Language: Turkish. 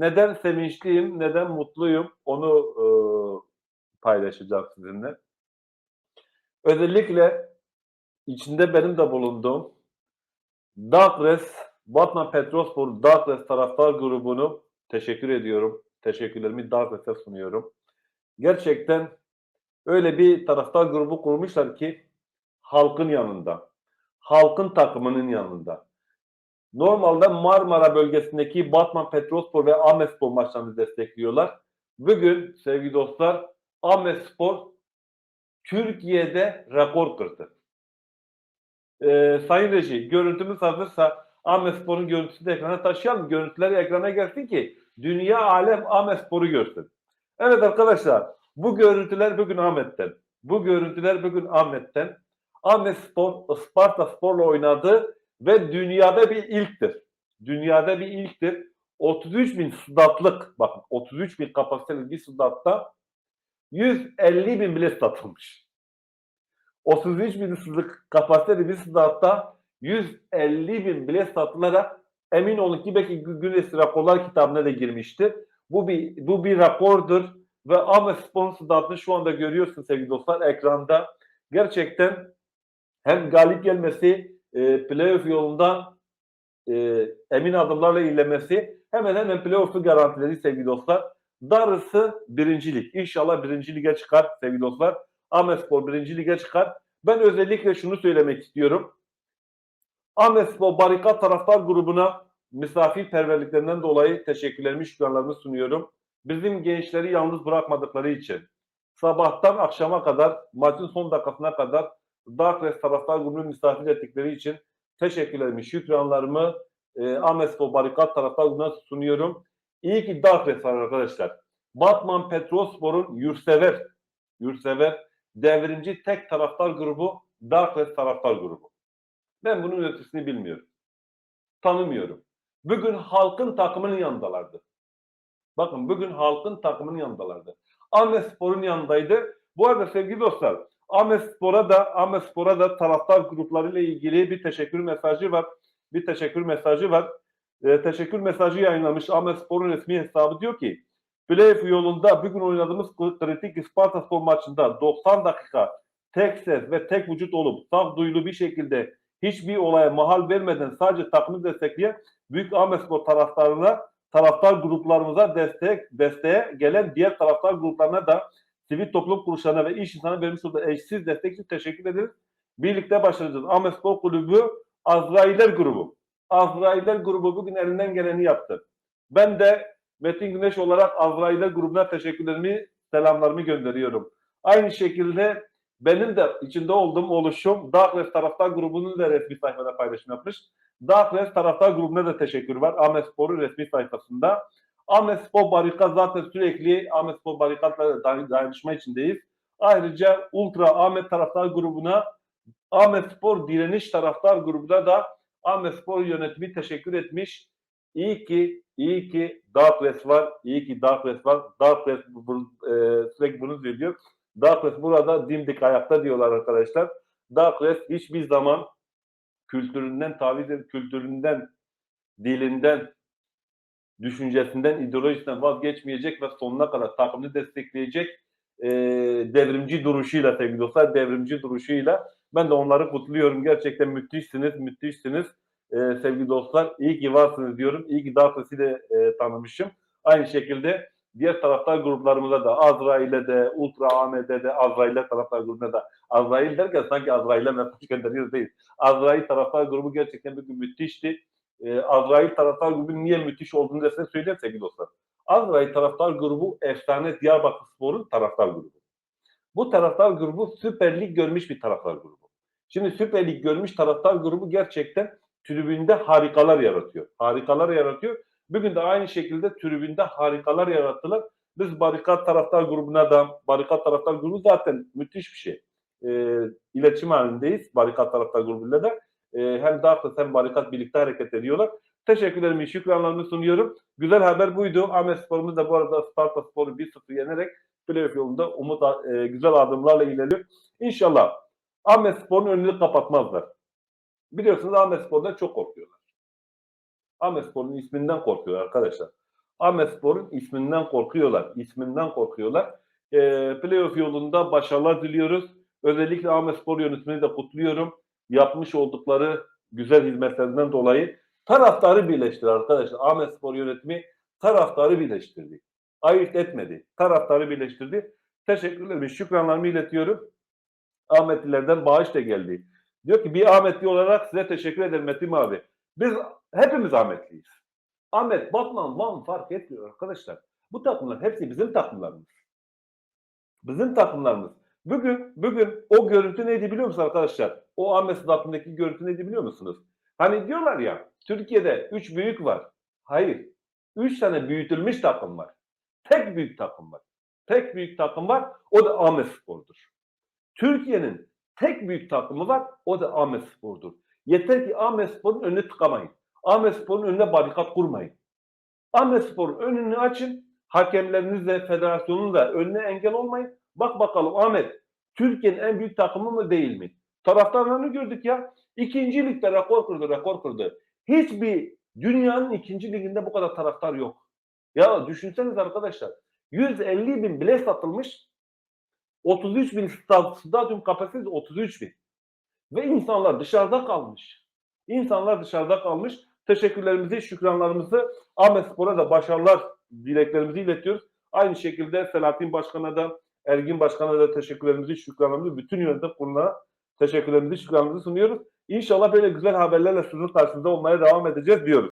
neden sevinçliyim, neden mutluyum onu e, paylaşacağım sizinle. Özellikle içinde benim de bulunduğum Dagres, Batman Petrospor Dagres taraftar grubunu teşekkür ediyorum. Teşekkürlerimi Dagres'e sunuyorum. Gerçekten öyle bir taraftar grubu kurmuşlar ki halkın yanında, halkın takımının yanında. Normalde Marmara bölgesindeki Batman Petrospor ve Ahmetspor maçlarını destekliyorlar. Bugün sevgili dostlar Ahmetspor Türkiye'de rekor kırdı. Ee, Sayın Reji, görüntümüz hazırsa Ahmetspor'un görüntüsünü de ekrana taşıyalım. Görüntüleri ekrana gelsin ki dünya alem Ahmetspor'u görsün. Evet arkadaşlar, bu görüntüler bugün Ahmet'ten. Bu görüntüler bugün Ahmet'ten. Ahmet Spor, Sparta Spor'la oynadı ve dünyada bir ilktir. Dünyada bir ilktir. 33 bin sıdatlık, bakın 33 bin kapasiteli bir sıdatta 150 bin bilet satılmış. 33 bin sıdık kapasiteli bir sıdatta 150 bin bilet satılarak emin olun ki belki Güneş Raporlar kitabına da girmişti. Bu bir bu bir rapordur ve Ahmet Spor'un sıdatını şu anda görüyorsun sevgili dostlar ekranda. Gerçekten hem galip gelmesi, e, playoff yolundan e, emin adımlarla ilerlemesi hemen hemen playoff'u garantiledi sevgili dostlar. Darısı birincilik. İnşallah birinci lige çıkar sevgili dostlar. Ahmetspor birinci lige çıkar. Ben özellikle şunu söylemek istiyorum. Ahmetspor Barikat Taraftar grubuna misafirperverliklerinden dolayı teşekkürlerimi, şükranlarımı sunuyorum. Bizim gençleri yalnız bırakmadıkları için sabahtan akşama kadar, maçın son dakikasına kadar Darkness taraftar grubunu misafir ettikleri için teşekkürlerimi, şükranlarımı e, Ahmetspor Barikat taraftar grubuna sunuyorum. İyi ki Darkness var arkadaşlar. Batman Petrospor'un yurtsever, yurtsever devrimci tek taraftar grubu Darkness taraftar grubu. Ben bunun ötesini bilmiyorum. Tanımıyorum. Bugün halkın takımının yanındalardı. Bakın bugün halkın takımının yanındalardı. Spor'un yanındaydı. Bu arada sevgili dostlar Ahmet Spor'a da Ahmet Spor'a da taraftar gruplarıyla ilgili bir teşekkür mesajı var. Bir teşekkür mesajı var. E, teşekkür mesajı yayınlamış Ahmet Spor'un resmi hesabı diyor ki Playoff yolunda bugün oynadığımız kritik Isparta Spor maçında 90 dakika tek ses ve tek vücut olup saf duyulu bir şekilde hiçbir olaya mahal vermeden sadece takımı destekleyen Büyük Ahmet Spor taraftarına, taraftar gruplarımıza destek, desteğe gelen diğer taraftar gruplarına da sivil toplum kuruluşlarına ve iş insanı vermiş olduğu eşsiz destek için teşekkür ederiz. Birlikte başaracağız. Ahmet Spor Kulübü Azrailler grubu. Azrailler grubu bugün elinden geleni yaptı. Ben de Metin Güneş olarak Azrailler grubuna teşekkürlerimi, selamlarımı gönderiyorum. Aynı şekilde benim de içinde olduğum oluşum Darkness Taraftar grubunun da resmi sayfada paylaşım yapmış. Darkness Taraftar grubuna da teşekkür var. Ahmet Spor'un resmi sayfasında. Ahmet Spor Barikat zaten sürekli Ahmet Spor Barikat'la dayanışma içindeyiz. Ayrıca Ultra Ahmet Taraftar grubuna Ahmet Spor Direniş Taraftar grubuna da Ahmet Spor yönetimi teşekkür etmiş. İyi ki, iyi ki Darkness var, iyi ki Darkness var. Darkness bu, e, sürekli bunu söylüyor. Darkness burada dimdik ayakta diyorlar arkadaşlar. Darkness hiçbir zaman kültüründen taviz kültüründen, dilinden, düşüncesinden, ideolojisinden vazgeçmeyecek ve sonuna kadar takımını destekleyecek e, devrimci duruşuyla sevgili dostlar, devrimci duruşuyla ben de onları kutluyorum. Gerçekten müthişsiniz, müthişsiniz e, sevgili dostlar. İyi ki varsınız diyorum. İyi ki Darkness'i de e, tanımışım. Aynı şekilde diğer taraftar gruplarımıza da Azrail'e de, Ultra Ahmet'e de, Azrail'e taraftar grubuna da Azrail derken sanki Azrail'e mesaj gönderiyoruz değil. Azrail taraftar grubu gerçekten bir gün müthişti. Ee, Azrail taraftar grubu niye müthiş olduğunu da size söyleyeyim sevgili dostlar. Azrail taraftar grubu efsane Diyarbakır Spor'un taraftar grubu. Bu taraftar grubu Süper Lig görmüş bir taraftar grubu. Şimdi Süper Lig görmüş taraftar grubu gerçekten tribünde harikalar yaratıyor. Harikalar yaratıyor. Bugün de aynı şekilde tribünde harikalar yarattılar. Biz barikat taraftar grubuna da, barikat taraftar grubu zaten müthiş bir şey. E, iletişim halindeyiz barikat taraftar grubuyla da. E, hem Darkness hem barikat birlikte hareket ediyorlar. Teşekkürlerimi, şükranlarımı sunuyorum. Güzel haber buydu. Ahmet Spor'umuz da bu arada Sparta Spor'u 1-0 yenerek playoff yolunda umut e, güzel adımlarla ilerliyor. İnşallah Ahmet Spor'un önünü kapatmazlar. Biliyorsunuz Ahmet Spor'dan çok korkuyorlar. Ahmet Spor'un isminden korkuyorlar arkadaşlar. Ahmet Spor'un isminden korkuyorlar. İsminden korkuyorlar. Ee, playoff yolunda başarılar diliyoruz. Özellikle Ahmet Spor yönetimini de kutluyorum. Yapmış oldukları güzel hizmetlerinden dolayı taraftarı birleştirdi arkadaşlar. Ahmet Spor yönetimi taraftarı birleştirdi. Ayırt etmedi. Taraftarı birleştirdi. Teşekkürlerimi, şükranlarımı iletiyorum. Ahmetlilerden bağış da geldi. Diyor ki bir Ahmetli olarak size teşekkür ederim Metin abi. Biz hepimiz Ahmetliyiz. Ahmet, Batman, Van fark etmiyor arkadaşlar. Bu takımlar hepsi bizim takımlarımız. Bizim takımlarımız. Bugün bugün o görüntü neydi biliyor musunuz arkadaşlar? O Ahmet Stadı'ndaki görüntü neydi biliyor musunuz? Hani diyorlar ya Türkiye'de 3 büyük var. Hayır. 3 tane büyütülmüş takım var. Tek büyük takım var. Tek büyük takım var. O da Ahmet Spor'dur. Türkiye'nin tek büyük takımı var. O da Ahmet Spor'dur. Yeter ki Ahmet Spor'un önünü tıkamayın. Ahmet Spor'un önüne barikat kurmayın. Ahmet Spor'un önünü açın. Hakemlerinizle, federasyonun da önüne engel olmayın. Bak bakalım Ahmet, Türkiye'nin en büyük takımı mı değil mi? Taraftarlarını gördük ya. İkinci ligde rekor kırdı, rekor kırdı. Hiçbir dünyanın ikinci liginde bu kadar taraftar yok. Ya düşünseniz arkadaşlar. 150 bin bilet satılmış. 33 bin sta- stadyum kapasitesi 33 bin. Ve insanlar dışarıda kalmış. İnsanlar dışarıda kalmış. Teşekkürlerimizi, şükranlarımızı Ahmet Spor'a da başarılar dileklerimizi iletiyoruz. Aynı şekilde Selahattin Başkan'a da Ergin Başkan'a da teşekkürlerimizi, şükranlarımızı bütün yönetim kuruluna teşekkürlerimizi, şükranlarımızı sunuyoruz. İnşallah böyle güzel haberlerle sizin karşınızda olmaya devam edeceğiz diyoruz.